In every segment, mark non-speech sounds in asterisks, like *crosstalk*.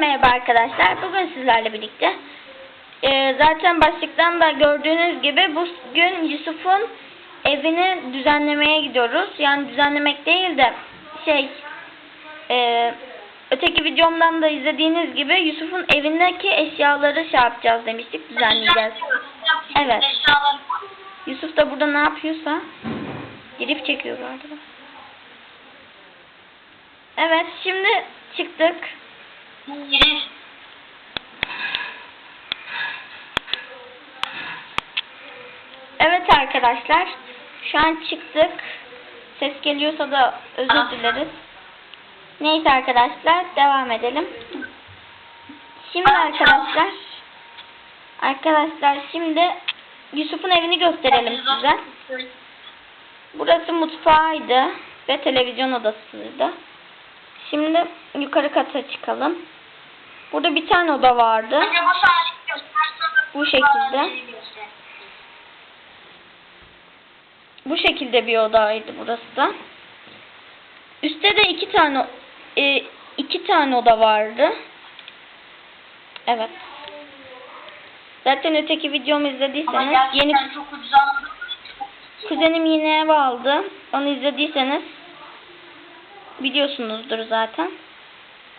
merhaba arkadaşlar. Bugün sizlerle birlikte e, zaten başlıktan da gördüğünüz gibi bugün Yusuf'un evini düzenlemeye gidiyoruz. Yani düzenlemek değil de şey e, öteki videomdan da izlediğiniz gibi Yusuf'un evindeki eşyaları şey yapacağız demiştik. Düzenleyeceğiz. Evet. Yusuf da burada ne yapıyorsa girip çekiyor galiba. Evet şimdi çıktık. Evet arkadaşlar. Şu an çıktık. Ses geliyorsa da özür dileriz. Neyse arkadaşlar devam edelim. Şimdi arkadaşlar arkadaşlar şimdi Yusuf'un evini gösterelim size. Burası mutfağıydı ve televizyon odasıydı. Şimdi yukarı kata çıkalım. Burada bir tane oda vardı. Bu şekilde. Bu şekilde bir odaydı burası da. Üstte de iki tane e, iki tane oda vardı. Evet. Zaten öteki videomu izlediyseniz yeni çok ucuz aldım. kuzenim yine ev aldı. Onu izlediyseniz biliyorsunuzdur zaten.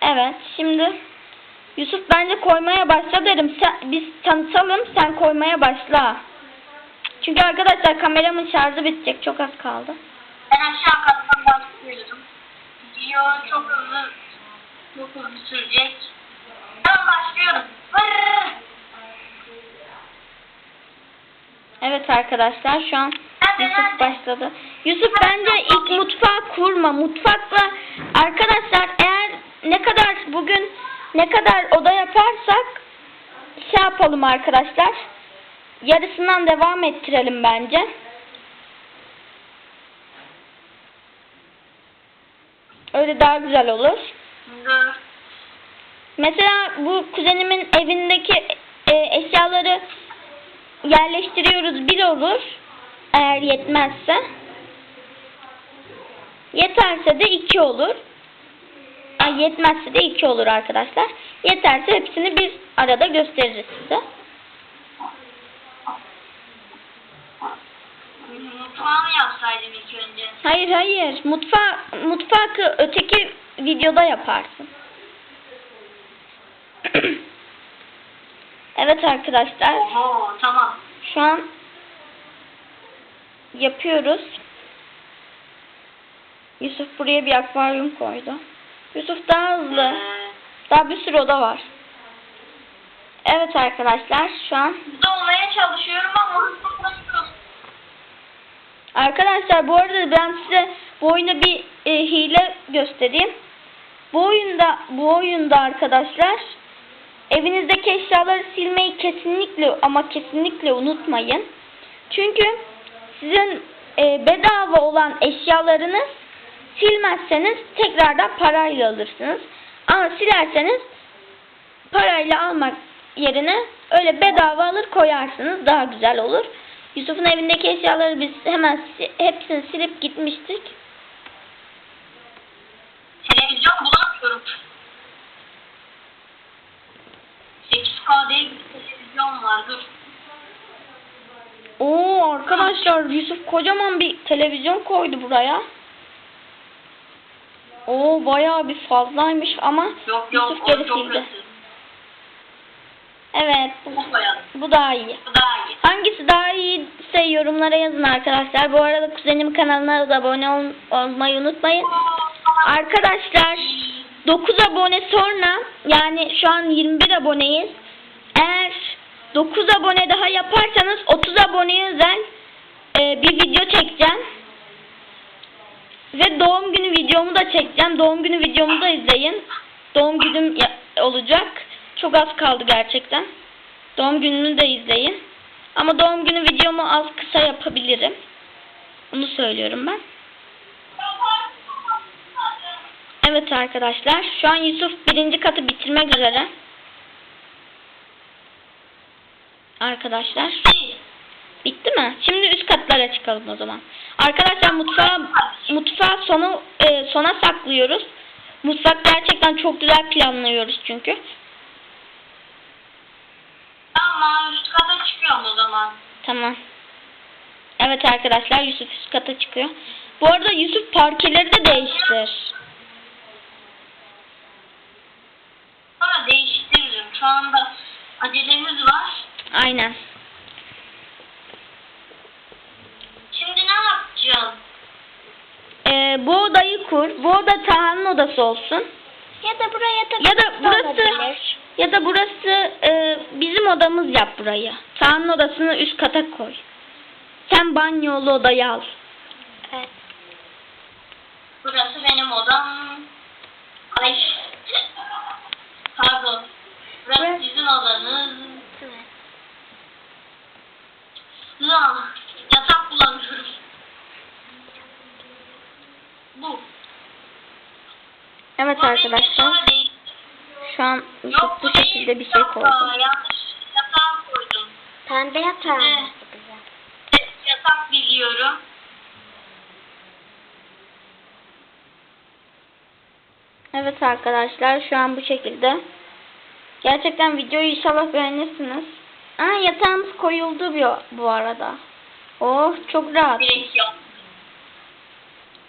Evet şimdi Yusuf bence koymaya başla derim. Sen, biz tanıtalım sen koymaya başla. Çünkü arkadaşlar kameramın şarjı bitecek. Çok az kaldı. Ben aşağı kattan başlıyorum. Video çok hızlı, çok hızlı sürecek. Ben başlıyorum. Evet arkadaşlar şu an Yusuf başladı. Yusuf bence ilk mutfağı kurma. Mutfakla arkadaşlar eğer ne kadar bugün ne kadar oda yaparsak şey yapalım arkadaşlar. Yarısından devam ettirelim bence. Öyle daha güzel olur. Mesela bu kuzenimin evindeki e, eşyaları yerleştiriyoruz bir olur. Eğer yetmezse. Yeterse de iki olur. Ay, yetmezse de iki olur arkadaşlar. Yeterse hepsini bir arada gösteririz size. Mutfağımı yapsaydım ilk önce. Hayır hayır. Mutfağı, mutfağı öteki videoda yaparsın. *clears throat* evet arkadaşlar. Oho tamam. Şu an yapıyoruz. Yusuf buraya bir akvaryum koydu. Yusuf daha hızlı. Daha bir sürü oda var. Evet arkadaşlar şu an burada olmaya çalışıyorum ama. Arkadaşlar bu arada ben size bu oyunda bir e, hile göstereyim. Bu oyunda bu oyunda arkadaşlar evinizdeki eşyaları silmeyi kesinlikle ama kesinlikle unutmayın. Çünkü sizin e, bedava olan eşyalarınız silmezseniz tekrardan parayla alırsınız. Ama silerseniz parayla almak yerine öyle bedava alır koyarsınız daha güzel olur. Yusuf'un evindeki eşyaları biz hemen si- hepsini silip gitmiştik. Televizyon bulamıyorum. 8K değil televizyon var. Dur. Oo arkadaşlar Yusuf kocaman bir televizyon koydu buraya. Oo bayağı bir fazlaymış ama Yok yok Yusuf geri sildi. Evet Bu bu daha iyi. Bu daha iyi. Hangisi daha iyiyse yorumlara yazın arkadaşlar. Bu arada kuzenim kanalına da abone ol- olmayı unutmayın. Arkadaşlar 9 abone sonra yani şu an 21 aboneyiz. Eğer 9 abone daha yaparsanız 30 aboneye özel e, bir video çekeceğim. Ve doğum günü videomu da çekeceğim. Doğum günü videomu da izleyin. Doğum günüm olacak. Çok az kaldı gerçekten. Doğum gününü de izleyin. Ama doğum günü videomu az kısa yapabilirim. Onu söylüyorum ben. Evet arkadaşlar. Şu an Yusuf birinci katı bitirmek üzere. Arkadaşlar. Bitti mi? Şimdi üst katlara çıkalım o zaman. Arkadaşlar mutfağı mutfağı sonu e, sona saklıyoruz. Mutfak gerçekten çok güzel planlıyoruz çünkü. Tamam üst kata çıkıyorum o zaman. Tamam. Evet arkadaşlar Yusuf üst kata çıkıyor. Bu arada Yusuf parkeleri de değiştir. Sonra değiştiririm. Şu anda acelemiz var. Aynen. Şimdi ne yapacağız? Ee, bu odayı kur. Bu oda Taha'nın odası olsun. Ya da buraya da Ya da burası ya da burası e, bizim odamız yap burayı. Taha'nın odasını üst kata koy. Sen banyolu odayı al. Evet. Burası benim odam. Ay. Pardon. Burası Burası- sizin odanız. Evet yatak bulamıyorum. Bu. Evet Bu arkadaşlar. Şu an Yok bu şekilde bir şey Yok, koydu. aa, Yanlış yatağa koydum. Pembe yatağı. Evet, Yatak biliyorum. Evet arkadaşlar şu an bu şekilde. Gerçekten videoyu inşallah beğenirsiniz. Aa yatağımız koyuldu bu, bu arada. Oh çok rahat. Direkt yok.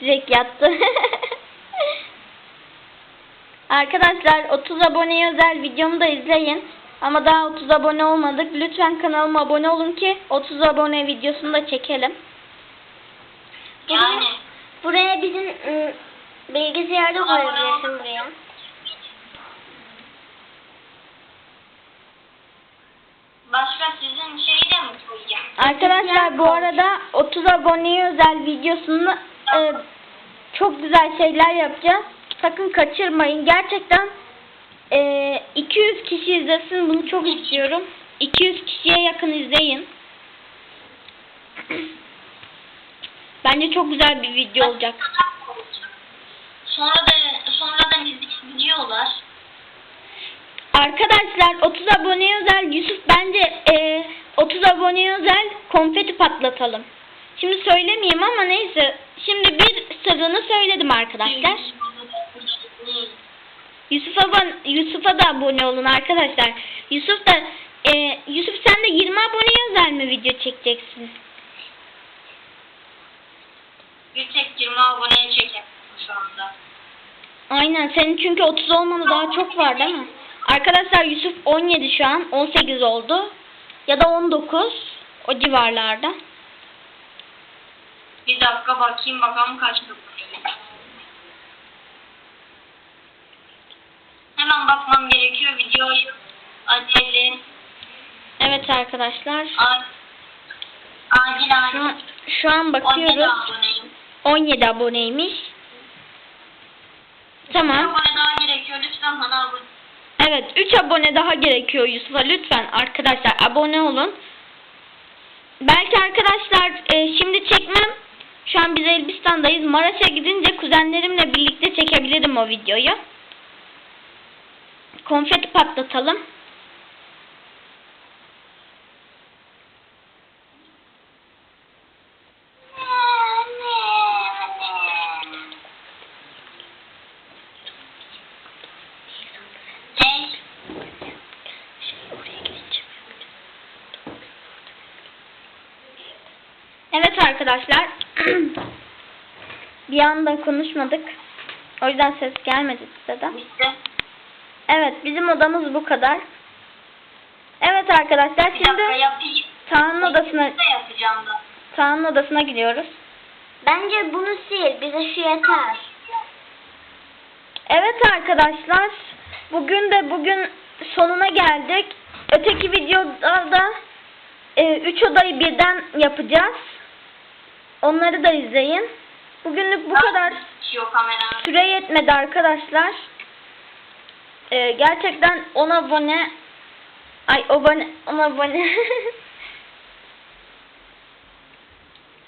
Direkt yattı. *laughs* Arkadaşlar 30 aboneye özel videomu da izleyin. Ama daha 30 abone olmadık. Lütfen kanalıma abone olun ki 30 abone videosunu da çekelim. Yani. Buraya bizim ıı, bilgisayarı da koyabilirsin buraya. Başka sizin şeyi de mi koyacağım? Arkadaşlar bu arada 30 aboneye özel videosunu e, çok güzel şeyler yapacağız. Sakın kaçırmayın. Gerçekten e, 200 kişi izlesin. Bunu çok istiyorum. 200 kişiye yakın izleyin. *clears throat* Bence çok güzel bir video olacak. Sonra da sonradan izleyebiliyorlar. Arkadaşlar 30 aboneye özel Yusuf bence e, 30 aboneye özel konfeti patlatalım. Şimdi söylemeyeyim ama neyse. Şimdi bir sırrını söyledim arkadaşlar. Yusuf'a Yusuf'a da abone olun arkadaşlar. Yusuf da e, Yusuf sen de 20 aboneye özel mi video çekeceksin? Bir tek 20 aboneye çekelim şu anda. Aynen senin çünkü 30 olmanı daha çok var değil mi? Arkadaşlar Yusuf 17 şu an 18 oldu. Ya da 19 o civarlarda. Bir dakika bakayım bakalım kaç abone. Hemen bakmam gerekiyor videoyu. Acele. Evet arkadaşlar. Acil acil. Şu acil. an, şu an 17 bakıyoruz. aboneyim. 17 aboneymiş. Tamam. abone daha gerekiyor. Lütfen bana abone. Evet 3 abone daha gerekiyor Yusuf'a. Lütfen arkadaşlar abone olun. Belki arkadaşlar e, şimdi çekmem. Şu an biz Elbistan'dayız. Maraş'a gidince kuzenlerimle birlikte çekebilirim o videoyu. Konfeti patlatalım. Evet arkadaşlar. Bir anda konuşmadık. O yüzden ses gelmedi size de. Evet bizim odamız bu kadar. Evet arkadaşlar Bir şimdi. Kaan'ın odasına da? Kaan'ın odasına gidiyoruz. Bence bunu sil. Bize şu yeter. Evet arkadaşlar bugün de bugün sonuna geldik. Öteki videoda e, üç odayı birden yapacağız. Onları da izleyin. Bugünlük bu kadar. Süre yetmedi arkadaşlar. E, gerçekten 10 abone ay abone 10 *laughs* abone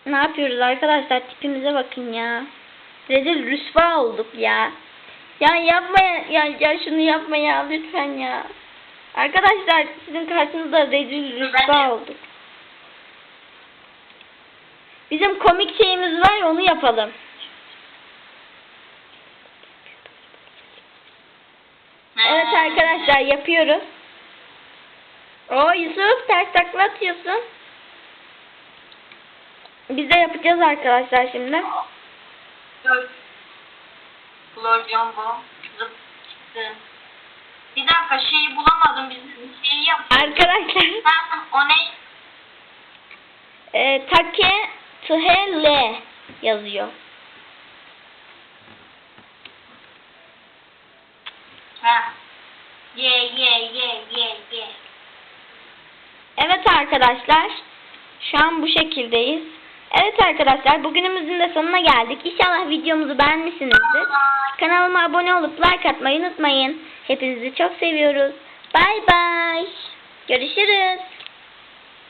Ne yapıyoruz arkadaşlar? Tipimize bakın ya. Rezil rüsva olduk ya. Ya yapma ya, ya, ya şunu yapma ya lütfen ya. Arkadaşlar sizin karşınızda rezil rüsva olduk. Bizim komik şeyimiz var onu yapalım. Evet arkadaşlar yapıyoruz. O Yusuf ters takla atıyorsun. Biz de yapacağız arkadaşlar şimdi. Flor Jumbo. Zıp çıktı. Bir dakika şeyi bulamadım. Biz şeyi yaptık. Arkadaşlar Ha, o ne? e, take tle yazıyor. Ha. Ye ye ye ye ye. Evet arkadaşlar. Şu an bu şekildeyiz. Evet arkadaşlar bugünümüzün de sonuna geldik. İnşallah videomuzu beğenmişsinizdir. Kanalıma abone olup like atmayı unutmayın. Hepinizi çok seviyoruz. Bay bay. Görüşürüz.